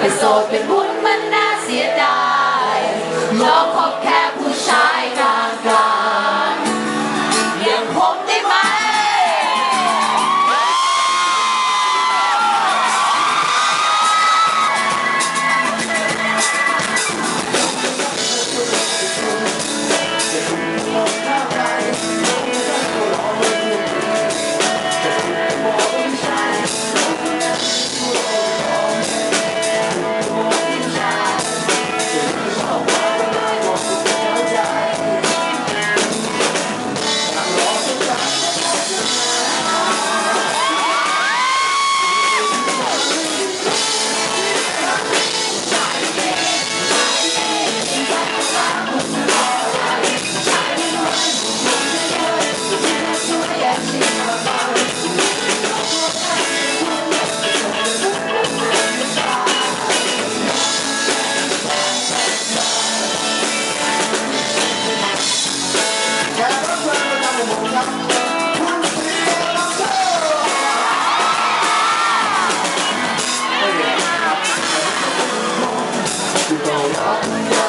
เป็นโสดเป็นบุญมันน่าเสียดายโอกคบแค่ Sunday.